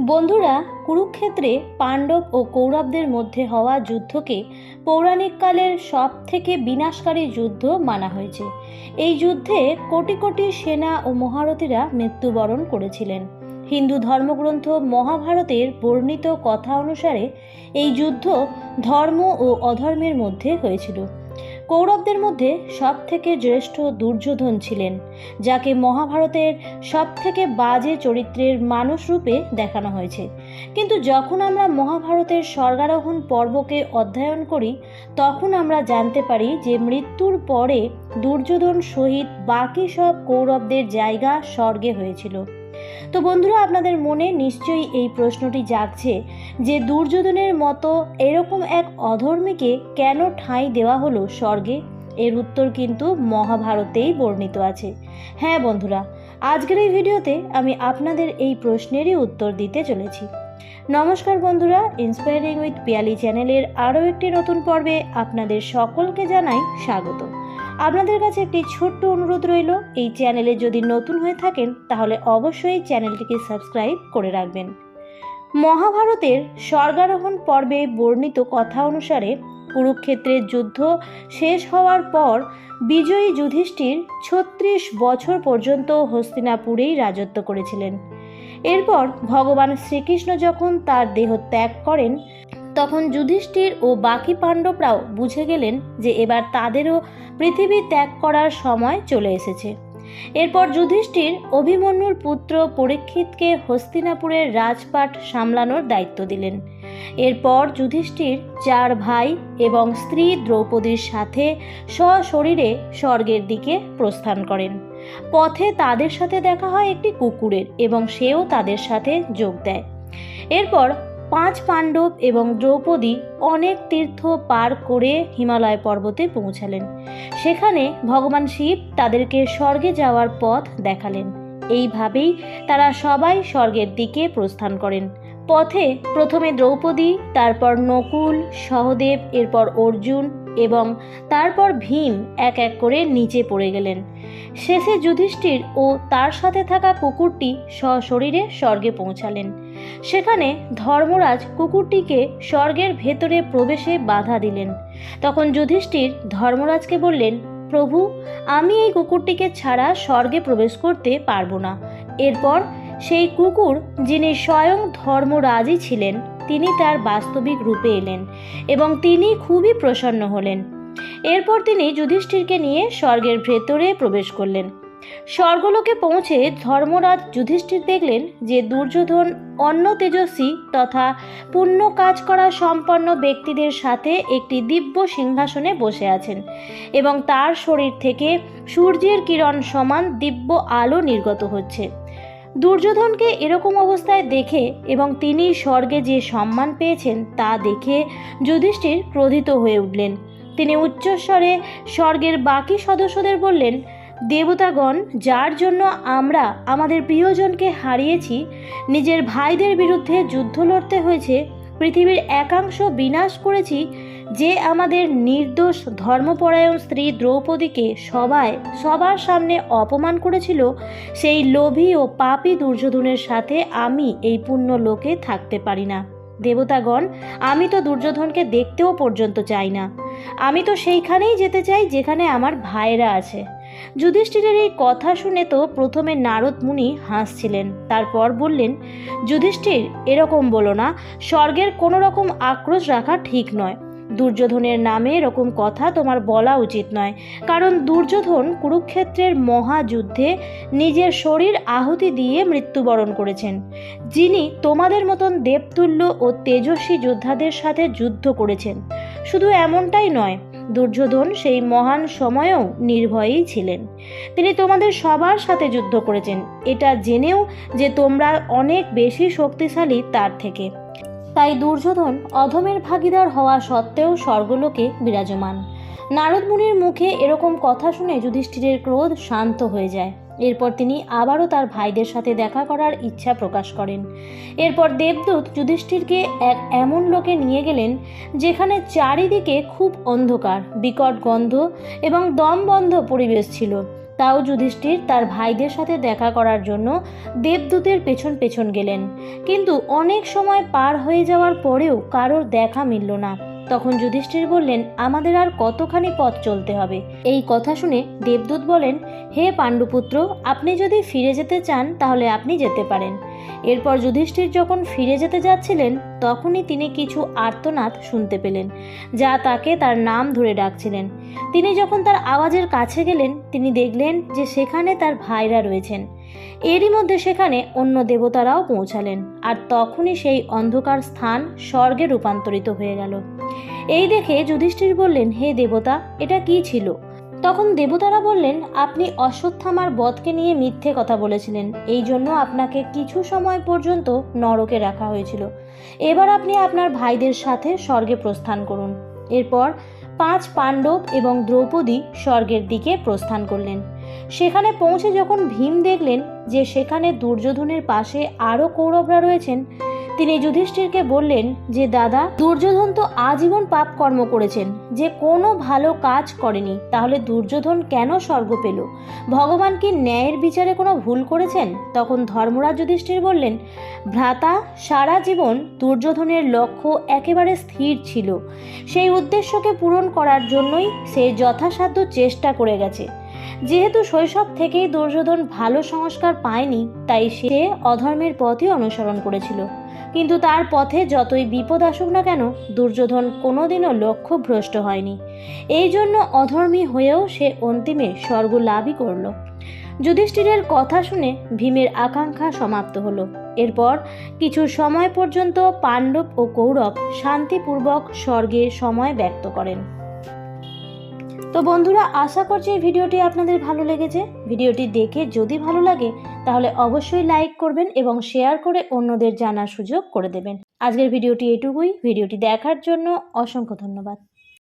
বন্ধুরা, কুরুক্ষেত্রে পাণ্ডব ও কৌরবদের মধ্যে হওয়া যুদ্ধকে পৌরাণিক কালের সব থেকে বিনাশকারী যুদ্ধ মানা হয়েছে। এই যুদ্ধে কোটি কোটি সেনা ও মহারথীরা মৃত্যুবরণ করেছিলেন। হিন্দু ধর্মগ্রন্থ মহাভারতের বর্ণিত কথা অনুসারে এই যুদ্ধ ধর্ম ও অধর্মের মধ্যে হয়েছিল। কৌরবদের মধ্যে সব থেকে জ্যেষ্ঠ দুর্যোধন ছিলেন, যাকে মহাভারতের সব থেকে বাজে চরিত্রের মানুষ রূপে দেখানো হয়েছে। কিন্তু যখন আমরা মহাভারতের স্বর্গারোহণ পর্বকে অধ্যয়ন করি, তখন আমরা জানতে পারি যে মৃত্যুর পরে দুর্যোধন সহিত বাকি সব কৌরবদের জায়গা স্বর্গে হয়েছিল। তো বন্ধুরা, আপনাদের মনে নিশ্চয়ই এই প্রশ্নটি জাগছে যে দুর্যোধনের মতো এরকম এক অধর্মীকে কেন ঠাঁই দেওয়া হলো স্বর্গে? এর উত্তর কিন্তু মহাভারতেই বর্ণিত আছে। হ্যাঁ বন্ধুরা, আজকের এই ভিডিওতে আমি আপনাদের এই প্রশ্নেরই উত্তর দিতে চলেছি। নমস্কার বন্ধুরা ইন্সপায়ারিং উইথ পিয়ালি চ্যানেলের আরও একটি নতুন পর্বে আপনাদের সকলকে জানাই স্বাগত। আপনাদের কাছে একটি ছোট্ট অনুরোধ রইল, এই চ্যানেলে যদি নতুন হয়ে থাকেন, তাহলে অবশ্যই চ্যানেলটিকে সাবস্ক্রাইব করে রাখবেন। মহাভারতের স্বর্গারোহণ পর্বে বর্ণিত কথা অনুসারে কুরুক্ষেত্রের যুদ্ধ শেষ হওয়ার পর বিজয়ী যুধিষ্ঠির ছত্রিশ বছর পর্যন্ত হস্তিনাপুরেই রাজত্ব করেছিলেন। এরপর ভগবান শ্রীকৃষ্ণ যখন তার দেহ ত্যাগ করেন তখন যুধিষ্ঠির ও বাকি পাণ্ডবরাও বুঝে গেলেন যে এবার তাদেরও পৃথিবী ত্যাগ করার সময় চলে এসেছে। এরপর যুধিষ্ঠির অভিমন্যুর পুত্র পরীক্ষিতকে হস্তিনাপুরের রাজপাট সামলানোর দায়িত্ব দিলেন। এরপর যুধিষ্ঠির চার ভাই এবং স্ত্রী দ্রৌপদীর সাথে সশরীরে স্বর্গের দিকে প্রস্থান করেন। পথে তাদের সাথে দেখা হয় একটি কুকুরের এবং সেও তাদের সাথে যোগ দেয়। এরপর পাঁচ পাণ্ডব এবং দ্রৌপদী অনেক তীর্থ পার করে হিমালয় পর্বতে পৌঁছালেন। সেখানে ভগবান শিব তাদেরকে স্বর্গে যাওয়ার পথ দেখালেন। এইভাবেই তারা সবাই স্বর্গের দিকে প্রস্থান করেন। পথে প্রথমে দ্রৌপদী, তারপর নকুল, সহদেব, এরপর অর্জুন এবং তারপর ভীম এক এক করে নিচে পড়ে গেলেন। শেষে যুধিষ্ঠির ও তার সাথে থাকা কুকুরটি সশরীরে স্বর্গে পৌঁছালেন। সেখানে ধর্মরাজ কুকুরটিকে স্বর্গের ভেতরে প্রবেশে বাধা দিলেন। তখন যুধিষ্ঠির ধর্মরাজকে বললেন, প্রভু, আমি এই কুকুরটিকে ছাড়া স্বর্গে প্রবেশ করতে পারব না। এরপর সেই কুকুর, যিনি স্বয়ং ধর্মরাজই ছিলেন তিনি তার বাস্তবিক রূপে এলেন এবং তিনি খুবই প্রসন্ন হলেন। এরপর তিনি যুধিষ্ঠিরকে নিয়ে স্বর্গের ভেতরে প্রবেশ করলেন। স্বর্গলোকে পৌঁছে ধর্মরাজ যুধিষ্ঠির দেখলেন যে দুর্যোধন অন্য তেজস্বী তথা পুণ্য কাজ করা সম্পন্ন ব্যক্তিদের সাথে একটি দিব্য সিংহাসনে বসে আছেন এবং তার শরীর থেকে সূর্যের কিরণ সমান দিব্য আলো নির্গত হচ্ছে। দুর্যোধনকে এরকম অবস্থায় দেখে এবং তিনি স্বর্গে যে সম্মান পেয়েছেন তা দেখে যুধিষ্ঠির ক্রোধিত হয়ে উঠলেন। তিনি উচ্চস্বরে স্বর্গের বাকি সদস্যদের বললেন, দেবতাগণ, যার জন্য আমরা আমাদের প্রিয়জনকে হারিয়েছি, নিজের ভাইদের বিরুদ্ধে যুদ্ধ লড়তে হয়েছে, পৃথিবীর একাংশ বিনাশ করেছি যে আমাদের নির্দোষ ধর্মপরায়ণ স্ত্রী দ্রৌপদীকে সবাই, সবার সামনে অপমান করেছিল, সেই লোভী ও পাপী দুর্যোধনের সাথে আমি এই পুণ্য লোকে থাকতে পারি না। দেবতাগণ, আমি তো দুর্যোধনকে দেখতেও পর্যন্ত চাই না। আমি তো সেইখানেই যেতে চাই যেখানে আমার ভাইরা আছে। যুধিষ্ঠিরের এই কথা শুনে তো প্রথমে নারদ মুনি হাসছিলেন, তারপর বললেন, যুধিষ্ঠির, এরকম বলো না, স্বর্গের কোনো রকম আক্রোশ রাখা ঠিক নয়। দুর্যোধনের নামে এরকম কথা তোমার বলা উচিত নয়। কারণ দুর্যোধন কুরুক্ষেত্রের মহাযুদ্ধে নিজের শরীর আহুতি দিয়ে মৃত্যুবরণ করেছেন। যিনি তোমাদের মতন দেবতুল্য ও তেজস্বী যোদ্ধাদের সাথে যুদ্ধ করেছেন। শুধু এমনটাই নয়, দুর্যোধন সেই মহান সময়েও নির্ভয়েই ছিলেন। তিনি তোমাদের সবার সাথে যুদ্ধ করেছেন। এটা জেনেও যে তোমরা অনেক বেশি শক্তিশালী তার থেকে। তাই দুর্যোধন অধমের ভাগিদার হওয়া সত্ত্বেও স্বর্গলোকে বিরাজমান। নারদ মুনির মুখে এরকম কথা শুনে যুধিষ্ঠিরের ক্রোধ শান্ত হয়ে যায়। এরপর তিনি আবারও তার ভাইদের সাথে দেখা করার ইচ্ছা প্রকাশ করেন। এরপর দেবদূত যুধিষ্ঠিরকে এক এমন লোকে নিয়ে গেলেন, যেখানে চারিদিকে খুব অন্ধকার, বিকট গন্ধ এবং দমবন্ধ পরিবেশ ছিল। তাও যুধিষ্ঠির তার ভাইদের সাথে দেখা করার জন্য দেবদূতের পেছন পেছন গেলেন। কিন্তু অনেক সময় পার হয়ে যাওয়ার পরেও কারোর দেখা মিলল না। তখন যুধিষ্ঠির বললেন, আমাদের আর কতখানি পথ চলতে হবে? এই কথা শুনে দেবদূত বলেন, হে পাণ্ডুপুত্র, আপনি যদি ফিরে যেতে চান, তাহলে আপনি যেতে পারেন। এরপর যুধিষ্ঠির যখন ফিরে যেতে যাচ্ছিলেন, তখনই তিনি কিছু আর্তনাদ শুনতে পেলেন, যা তাকে তার নাম ধরে ডাকছিলেন। তিনি যখন তার আওয়াজের কাছে গেলেন, তিনি দেখলেন যে সেখানে তার ভাইরা রয়েছেন। এরই মধ্যে সেখানে অন্য দেবতারাও পৌঁছালেন, আর তখনই সেই অন্ধকার স্থান স্বর্গে রূপান্তরিত হয়ে গেল। এই দেখে যুধিষ্ঠির বললেন, হে দেবতা, এটা কি ছিল? তখন দেবতারা বললেন, আপনি অশ্বত্থামার বধকে নিয়ে মিথ্যে কথা বলেছিলেন। এই জন্য আপনাকে কিছু সময় পর্যন্ত নরকে রাখা হয়েছিল। এবার আপনি আপনার ভাইদের সাথে স্বর্গে প্রস্থান করুন। এরপর পাঁচ পাণ্ডব এবং দ্রৌপদী স্বর্গের দিকে প্রস্থান করলেন। সেখানে পৌঁছে যখন ভীম দেখলেন যে সেখানে দুর্যোধনের পাশে আরও কৌরবরা রয়েছেন তিনি যুধিষ্ঠিরকে বললেন যে, দাদা, দুর্যোধন তো আজীবন পাপ কর্ম করেছেন। যে কোনো ভালো কাজ করেনি, তাহলে দুর্যোধন কেন স্বর্গ পেল? ভগবান কি ন্যায়ের বিচারে কোনো ভুল করেছেন? তখন ধর্মরাজ যুধিষ্ঠির বললেন, ভ্রাতা, সারা জীবন দুর্যোধনের লক্ষ্য একেবারে স্থির ছিল। সেই উদ্দেশ্যকে পূরণ করার জন্যই সে যথাসাধ্য চেষ্টা করে গেছে। যেহেতু শৈশব থেকেই দুর্যোধন ভালো সংস্কার পায়নি, তাই সে অধর্মের পথই অনুসরণ করেছিল। কিন্তু তার পথে যতই বিপদ আসুক না কেন, দুর্যোধন কোনোদিনও লক্ষ্য ভ্রষ্ট হয়নি। এই জন্য অধর্মী হয়েও সে অন্তিমে স্বর্গ লাভই করল। যুধিষ্ঠিরের কথা শুনে ভীমের আকাঙ্ক্ষা সমাপ্ত হল। এরপর কিছু সময় পর্যন্ত পাণ্ডব ও কৌরব শান্তিপূর্বক স্বর্গে সময় ব্যক্ত করেন। তো বন্ধুরা, আশা করছি এই ভিডিওটি আপনাদের ভালো লেগেছে। ভিডিওটি দেখে যদি ভালো লাগে, তাহলে অবশ্যই লাইক করবেন এবং শেয়ার করে অন্যদের জানার সুযোগ করে দেবেন। আজকের ভিডিওটি এটুকুই। ভিডিওটি দেখার জন্য অসংখ্য ধন্যবাদ।